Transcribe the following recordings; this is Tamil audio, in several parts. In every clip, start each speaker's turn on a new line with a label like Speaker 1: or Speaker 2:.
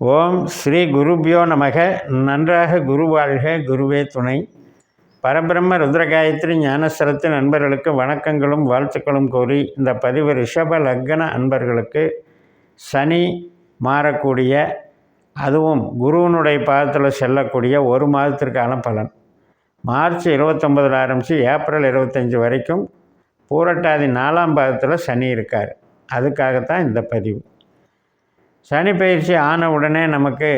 Speaker 1: ஓம் ஸ்ரீ குருபியோ நமக. நன்றாக குரு வாழ்க குருவே துணை. பரபிரம்ம ருத்ரகாயத்ரி ஞானஸ்தலத்து நண்பர்களுக்கு வணக்கங்களும் வாழ்த்துக்களும் கூறி இந்த பதிவு ரிஷப லக்ன அன்பர்களுக்கு சனி மாறக்கூடிய அதுவும் குருவனுடைய பாதத்தில் செல்லக்கூடிய ஒரு மாதத்திற்கான பலன். மார்ச் இருபத்தொம்பதில் ஆரம்பித்து ஏப்ரல் இருபத்தஞ்சி வரைக்கும் பூரட்டாதி நாலாம் பாதத்தில் சனி இருக்கார். அதுக்காகத்தான் இந்த பதிவு. சனி பயிற்சி ஆன உடனே நமக்கு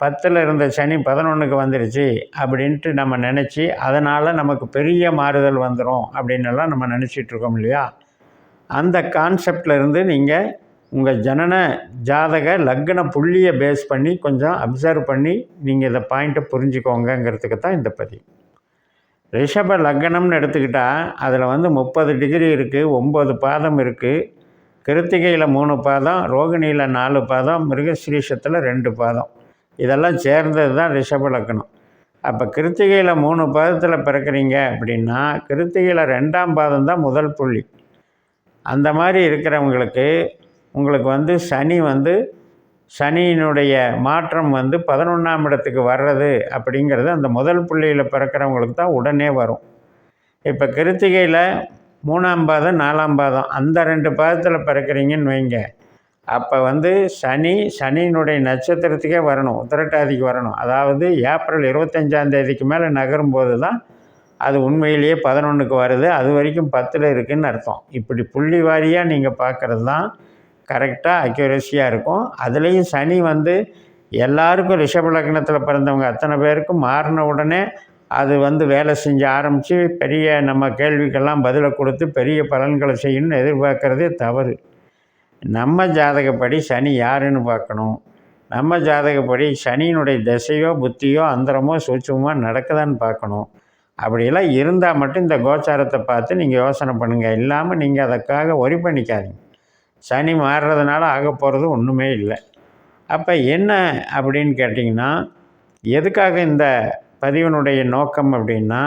Speaker 1: பத்தில் இருந்த சனி பதினொன்றுக்கு வந்துருச்சு அப்படின்ட்டு நம்ம நினச்சி அதனால் நமக்கு பெரிய மாறுதல் வந்துடும் அப்படின்னெல்லாம் நம்ம நினச்சிட்ருக்கோம் இல்லையா? அந்த கான்செப்டிலேருந்து நீங்கள் உங்கள் ஜனன ஜாதக லக்ன புள்ளியை பேஸ் பண்ணி கொஞ்சம் அப்சர்வ் பண்ணி நீங்கள் இதை பாயிண்ட்டை புரிஞ்சுக்கோங்கங்கிறதுக்கு தான் இந்த பதிவு. ரிஷப லக்னம்னு எடுத்துக்கிட்டால் அதில் வந்து முப்பது டிகிரி இருக்குது ஒம்பது பாதம் இருக்குது கிருத்திகையில் மூணு பாதம் ரோகிணியில் நாலு பாதம் மிருகஸ்ரீஷத்தில் ரெண்டு பாதம். இதெல்லாம் சேர்ந்தது தான் ரிஷப லக்கணம் அப்போ கிருத்திகையில் மூணு பாதத்தில் பிறக்கிறீங்க அப்படின்னா கிருத்திகையில் ரெண்டாம் பாதம் தான் முதல் புள்ளி. அந்த மாதிரி இருக்கிறவங்களுக்கு உங்களுக்கு வந்து சனி வந்து சனியினுடைய மாற்றம் வந்து பதினொன்றாம் இடத்துக்கு வர்றது அப்படிங்கிறது அந்த முதல் புள்ளியில் பிறக்கிறவங்களுக்கு தான் உடனே வரும். இப்போ கிருத்திகையில் மூணாம் பாதம் நாலாம் பாதம். அந்த ரெண்டு பாதத்தில் பிறக்கிறீங்கன்னு வைங்க. அப்போ வந்து சனி சனியினுடைய நட்சத்திரத்துக்கே வரணும். உத்திரட்டாதிக்கு வரணும். அதாவது ஏப்ரல் இருபத்தஞ்சாந்தேதிக்கு மேலே நகரும் போது தான் அது உண்மையிலேயே பதினொன்றுக்கு வருது. அது வரைக்கும் பத்தில் இருக்குதுன்னு அர்த்தம். இப்படி புள்ளி வாரியாக நீங்கள் பார்க்குறது தான் கரெக்டாக அக்யூரஸியாக இருக்கும். அதுலேயும் சனி வந்து எல்லாருக்கும் ரிஷப லக்னத்தில் பிறந்தவங்க அத்தனை பேருக்கும் மாறின உடனே அது வந்து வேலை செஞ்சு ஆரம்பித்து பெரிய நம்ம கேள்விக்கெல்லாம் பதிலை கொடுத்து பெரிய பலன்களை செய்யணும்னு எதிர்பார்க்குறதே தவறு. நம்ம ஜாதகப்படி சனி யாருன்னு பார்க்கணும். நம்ம ஜாதகப்படி சனியினுடைய திசையோ புத்தியோ அந்தரமோ சூட்சமோ நடக்குதான்னு பார்க்கணும். அப்படியெல்லாம் இருந்தால் மட்டும் இந்த கோச்சாரத்தை பார்த்து நீங்கள் யோசனை பண்ணுங்கள் இல்லாமல் நீங்கள் அதற்காக ஒரி பண்ணிக்காதீங்க. சனி மாறுறதுனால ஆக போகிறது ஒன்றுமே இல்லை. அப்போ என்ன அப்படின்னு கேட்டிங்கன்னா எதுக்காக இந்த பதிவினுடைய நோக்கம் அப்படின்னா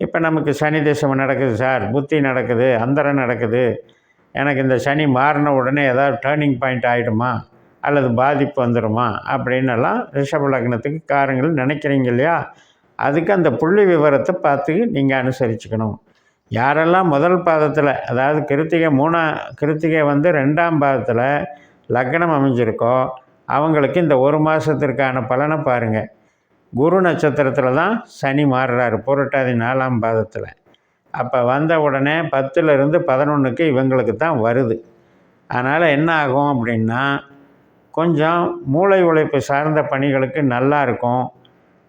Speaker 1: இப்போ நமக்கு சனி தசம் நடக்குது சார் புத்தி நடக்குது அந்தரம் நடக்குது எனக்கு இந்த சனி மாறின உடனே ஏதாவது டேர்னிங் பாயிண்ட் ஆகிடுமா அல்லது பாதிப்பு வந்துடுமா அப்படின்னெல்லாம் ரிஷப லக்னத்துக்கு காரங்கள் நினைக்கிறீங்க இல்லையா? அதுக்கு அந்த புள்ளி விவரத்தை பார்த்து நீங்கள் அனுசரிச்சுக்கணும். யாரெல்லாம் முதல் பாதத்தில் அதாவது கிருத்திகை மூணா கிருத்திகை வந்து ரெண்டாம் பாதத்தில் லக்னம் அமைஞ்சிருக்கோ அவங்களுக்கு இந்த ஒரு மாதத்திற்கான பலனை பாருங்கள் குரு நட்சத்திரத்தில் தான் சனி மாறுறாரு. புரட்டாதி நாலாம் பாதத்தில். அப்போ வந்த உடனே பத்துலேருந்து பதினொன்றுக்கு இவங்களுக்கு தான் வருது. அதனால் என்ன ஆகும் அப்படின்னா கொஞ்சம் மூளை உழைப்பு சார்ந்த பணிகளுக்கு நல்லா இருக்கும்.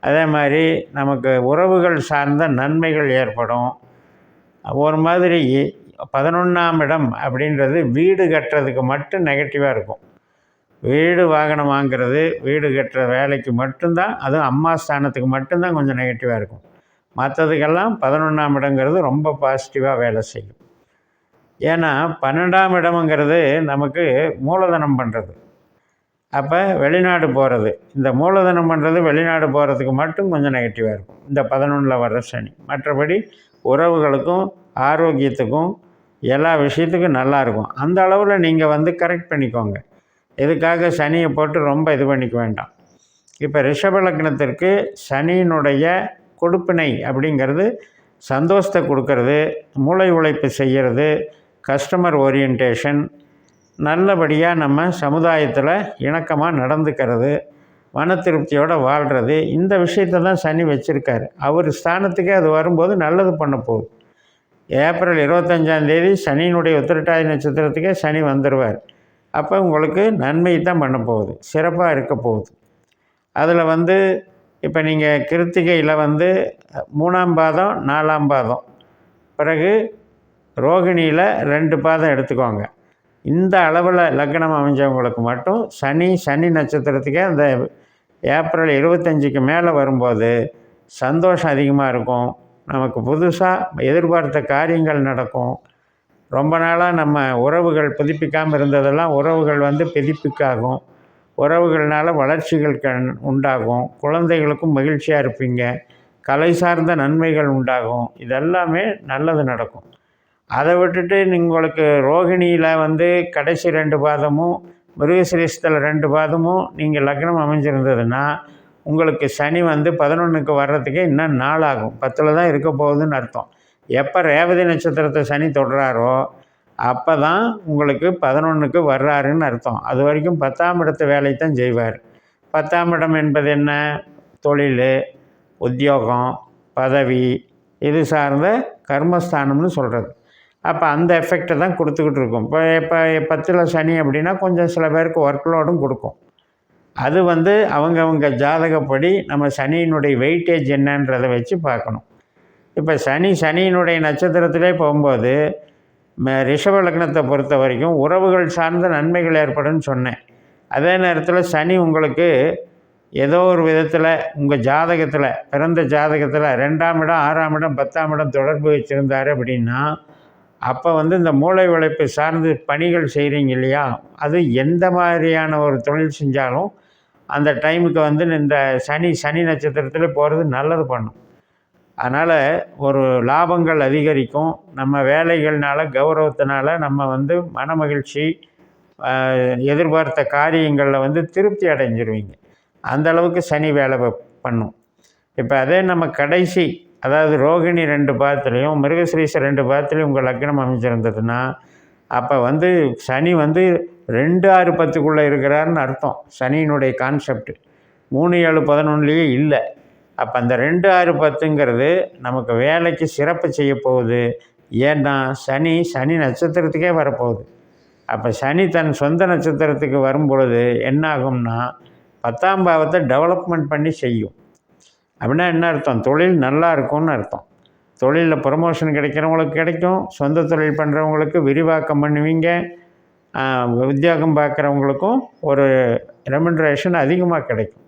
Speaker 1: அதே மாதிரி நமக்கு உறவுகள் சார்ந்த நன்மைகள் ஏற்படும். ஒரு மாதிரி பதினொன்றாம் இடம் அப்படின்றது வீடு கட்டுறதுக்கு மட்டும் நெகட்டிவாக இருக்கும். வீடு வாகனம் வாங்கிறது வீடு கட்டுற வேலைக்கு மட்டும்தான் அதுவும் அம்மா ஸ்தானத்துக்கு மட்டும்தான் கொஞ்சம் நெகட்டிவாக இருக்கும். மற்றதுக்கெல்லாம் பதினொன்றாம் இடங்கிறது ரொம்ப பாசிட்டிவாக வேலை செய்யும். ஏன்னா பன்னெண்டாம் இடமுங்கிறது நமக்கு மூலதனம் பண்ணுறது அப்போ வெளிநாடு போகிறது இந்த மூலதனம் பண்ணுறது வெளிநாடு போகிறதுக்கு மட்டும் கொஞ்சம் நெகட்டிவாக இருக்கும். இந்த பதினொன்றில் வர்ற சனி. மற்றபடி உறவுகளுக்கும் ஆரோக்கியத்துக்கும் எல்லா விஷயத்துக்கும் நல்லாயிருக்கும் அந்த அளவில் நீங்கள் வந்து கரெக்ட் பண்ணிக்கோங்க. இதுக்காக சனியை போட்டு ரொம்ப இது பண்ணிக்க வேண்டாம். இப்போ ரிஷப லக்னத்திற்கு சனியினுடைய கொடுப்பினை அப்படிங்கிறது சந்தோஷத்தை கொடுக்கறது மூளை உழைப்பு செய்கிறது கஸ்டமர் ஓரியன்டேஷன் நல்லபடியாக நம்ம சமுதாயத்தில் இணக்கமாக நடந்துக்கிறது மன திருப்தியோடு வாழ்கிறது இந்த விஷயத்தை தான் சனி வச்சுருக்காரு. அவர் ஸ்தானத்துக்கே அது வரும்போது நல்லது பண்ண போகுது. ஏப்ரல் இருபத்தஞ்சாந்தேதி சனியினுடைய உத்திரட்டாதி நட்சத்திரத்துக்கே சனி வந்துடுவார் அப்போ உங்களுக்கு நன்மை தான் பண்ண போகுது. சிறப்பாக இருக்க போகுது. அதில் வந்து இப்போ நீங்கள் கிருத்திகையில் வந்து மூணாம் பாதம் நாலாம் பாதம். பிறகு ரோகிணியில் ரெண்டு பாதம் எடுத்துக்கோங்க. இந்த அளவில் லக்னம் அமைஞ்சவங்களுக்கு மட்டும் சனி சனி நட்சத்திரத்துக்கே அந்த ஏப்ரல் இருபத்தஞ்சிக்கு மேலே வரும்போது சந்தோஷம் அதிகமாக இருக்கும். நமக்கு புதுசாக எதிர்பார்த்த காரியங்கள் நடக்கும். ரொம்ப நாளாக நம்ம உறவுகள் புதுப்பிக்காமல் இருந்ததெல்லாம் உறவுகள் வந்து புதுப்பிக்காகும் உறவுகள்னால வளர்ச்சிகள் கண் உண்டாகும். குழந்தைகளுக்கும் மகிழ்ச்சியாக இருப்பீங்க. கலை சார்ந்த நன்மைகள் உண்டாகும். இதெல்லாமே நல்லது நடக்கும். அதை விட்டுட்டு உங்களுக்கு ரோகிணியில் வந்து கடைசி ரெண்டு பாதமும் மிருகசிரேஷத்தில் ரெண்டு பாதமும் நீங்கள் லக்னம் அமைஞ்சிருந்ததுன்னா உங்களுக்கு சனி வந்து பதினொன்றுக்கு வர்றதுக்கே இன்னும் நாள் ஆகும் பத்தில் தான் இருக்க போகுதுன்னு அர்த்தம். எப்போ ரேவதி நட்சத்திரத்தை சனி தொடுறாரோ அப்போ தான் உங்களுக்கு பதினொன்றுக்கு வர்றாருன்னு அர்த்தம். அது வரைக்கும் பத்தாம் இடத்து வேலை தான் செய்வார். பத்தாம் இடம் என்பது என்ன? தொழில் உத்தியோகம் பதவி இது சார்ந்த கர்மஸ்தானம்னு சொல்கிறது அப்போ அந்த எஃபெக்டை தான் கொடுத்துக்கிட்டு இருக்கும். இப்போ இப்போ பத்தில் சனி அப்படின்னா கொஞ்சம் சில பேருக்கு ஒர்க் லோடும் கொடுக்கும். அது வந்து அவங்கவுங்க ஜாதகப்படி நம்ம சனியினுடைய வெயிட்டேஜ் என்னன்றதை வச்சு பார்க்கணும். இப்போ சனி சனியினுடைய நட்சத்திரத்திலே போகும்போது ம- ரிஷப லக்னத்தை பொறுத்த வரைக்கும் உறவுகள் சார்ந்த நன்மைகள் ஏற்படும்னு சொன்னேன். அதே நேரத்தில் சனி உங்களுக்கு ஏதோ ஒரு விதத்தில் உங்கள் ஜாதகத்தில் பிறந்த ஜாதகத்தில் ரெண்டாம் இடம் ஆறாம் இடம் பத்தாம் இடம் தொடர்பு வச்சுருந்தார் அப்படின்னா அப்போ வந்து இந்த மூளை உழைப்பு சார்ந்து பணிகள் செய்கிறீங்க இல்லையா? அது எந்த மாதிரியான ஒரு தொழில் செஞ்சாலும் அந்த டைமுக்கு வந்து இந்த சனி சனி நட்சத்திரத்தில் போகிறது நல்லது பண்ணும். அதனால் ஒரு லாபங்கள் அதிகரிக்கும். நம்ம வேலைகள்னால கௌரவத்தினால நம்ம வந்து மனமகிழ்ச்சி மகிழ்ச்சி எதிர்பார்த்த காரியங்களில் வந்து திருப்தி அடைஞ்சிருவீங்க. அந்தளவுக்கு சனி வேலை பண்ணும். இப்போ அதே நம்ம கடைசி அதாவது ரோகிணி ரெண்டு பாதத்துலேயும் மிருகஸ்ரீச ரெண்டு பாதத்துலேயும் உங்கள் லக்னம் அமைஞ்சிருந்ததுன்னா அப்போ வந்து சனி வந்து ரெண்டு ஆறு பத்துக்குள்ளே இருக்கிறாருன்னு அர்த்தம். சனியினுடைய கான்செப்ட். மூணு ஏழு பதினொன்றுலேயே இல்லை. அப்போ அந்த ரெண்டு ஆறு பத்துங்கிறது நமக்கு வேலைக்கு சிறப்பு செய்ய போகுது. ஏன்னா சனி சனி நட்சத்திரத்துக்கே வரப்போகுது. அப்போ சனி தன் சொந்த நட்சத்திரத்துக்கு வரும் பொழுது என்ன ஆகும்னா பத்தாம் பாவத்தை டெவலப்மெண்ட் பண்ணி செய்யும். அப்படின்னா என்ன அர்த்தம்? தொழில் நல்லா இருக்கும்னு அர்த்தம். தொழிலில் ப்ரொமோஷன் கிடைக்கிறவங்களுக்கு கிடைக்கும். சொந்த தொழில் பண்ணுறவங்களுக்கு விரிவாக்கம் பண்ணுவீங்க. உத்தியோகம் பார்க்குறவங்களுக்கும் ஒரு ரெமுனரேஷன் அதிகமாக கிடைக்கும்.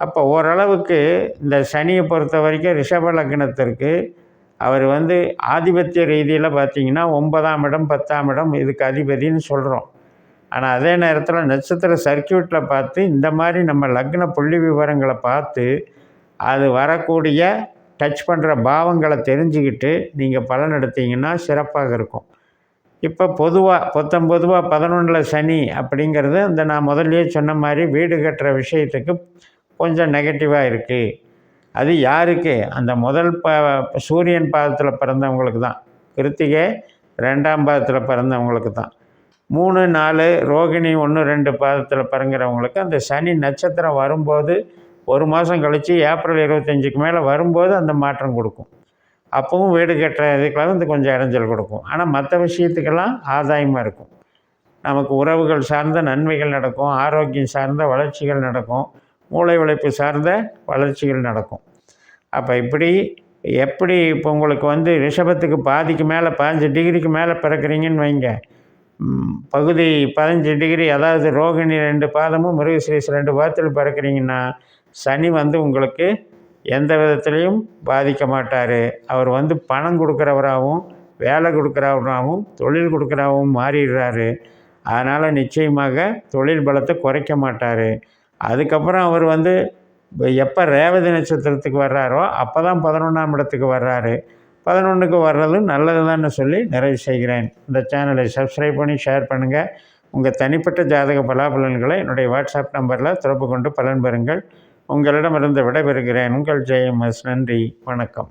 Speaker 1: அப்போ ஓரளவுக்கு இந்த சனியை பொறுத்த வரைக்கும் ரிஷப லக்னத்திற்கு அவர் வந்து ஆதிபத்திய ரீதியில் பார்த்திங்கன்னா ஒன்பதாம் இடம் பத்தாம் இடம் இதுக்கு அதிபதின்னு சொல்கிறோம் ஆனால் அதே நேரத்தில் நட்சத்திர சர்க்கியூட்டில் பார்த்து இந்த மாதிரி நம்ம லக்ன புள்ளி விவரங்களை பார்த்து அது வரக்கூடிய டச் பண்ணுற பாவங்களை தெரிஞ்சுக்கிட்டு நீங்கள் பலன் எடுத்தீங்கன்னா சிறப்பாக இருக்கும். இப்போ பொதுவாக பொத்தம் பொதுவாக பதினொன்றில் சனி அப்படிங்கிறது இந்த நான் முதல்லையே சொன்ன மாதிரி வீடு கட்டுற விஷயத்துக்கு கொஞ்சம் நெகட்டிவாக இருக்குது அது யாருக்கு? அந்த முதல் ப சூரியன் பாதத்தில் பிறந்தவங்களுக்கு தான். கிருத்திகை ரெண்டாம் பாதத்தில் பிறந்தவங்களுக்கு தான். மூணு நாலு ரோகிணி ஒன்று ரெண்டு பாதத்தில் பிறங்குறவங்களுக்கு அந்த சனி நட்சத்திரம் வரும்போது ஒரு மாதம் கழித்து ஏப்ரல் இருபத்தஞ்சுக்கு மேலே வரும்போது அந்த மாற்றம் கொடுக்கும். அப்பவும் வீடு கட்டுற இதுக்கெல்லாம் வந்து கொஞ்சம் இடைஞ்சல் கொடுக்கும். ஆனால் மற்ற விஷயத்துக்கெல்லாம் ஆதாயமாக இருக்கும். நமக்கு உறவுகள் சார்ந்த நன்மைகள் நடக்கும். ஆரோக்கியம் சார்ந்த வளர்ச்சிகள் நடக்கும். மூளை உழைப்பு சார்ந்த வளர்ச்சிகள் நடக்கும். அப்போ இப்படி எப்படி இப்போ உங்களுக்கு வந்து ரிஷபத்துக்கு பாதிக்கு மேலே பதினஞ்சு டிகிரிக்கு மேலே பிறக்கிறீங்கன்னு வைங்க. பகுதி பதினஞ்சு டிகிரி அதாவது ரோகிணி ரெண்டு பாதமும் மிருகசிரீஸ் ரெண்டு பாதத்தில் பிறக்கிறீங்கன்னா சனி வந்து உங்களுக்கு எந்த விதத்துலேயும் பாதிக்க மாட்டார். அவர் வந்து பணம் கொடுக்குறவராகவும் வேலை கொடுக்குறவராகவும் தொழில் கொடுக்குறவும் மாறிடுறாரு. அதனால் நிச்சயமாக தொழில் பலத்தை குறைக்க மாட்டார். அதுக்கப்புறம் அவர் வந்து எப்போ ரேவதி நட்சத்திரத்துக்கு வர்றாரோ அப்போ தான் பதினொன்றாம் இடத்துக்கு வர்றாரு. பதினொன்றுக்கு வர்றதும் நல்லது சொல்லி நிறைவு செய்கிறேன். இந்த சேனலை சப்ஸ்கிரைப் பண்ணி ஷேர் பண்ணுங்கள் உங்கள் தனிப்பட்ட ஜாதக பலாபலன்களை என்னுடைய வாட்ஸ்அப் நம்பரில் தொடர்பு கொண்டு பலன் பெறுங்கள். உங்களிடமிருந்து விடைபெறுகிறேன். உங்கள் ஜெயமஸ் நன்றி. வணக்கம்.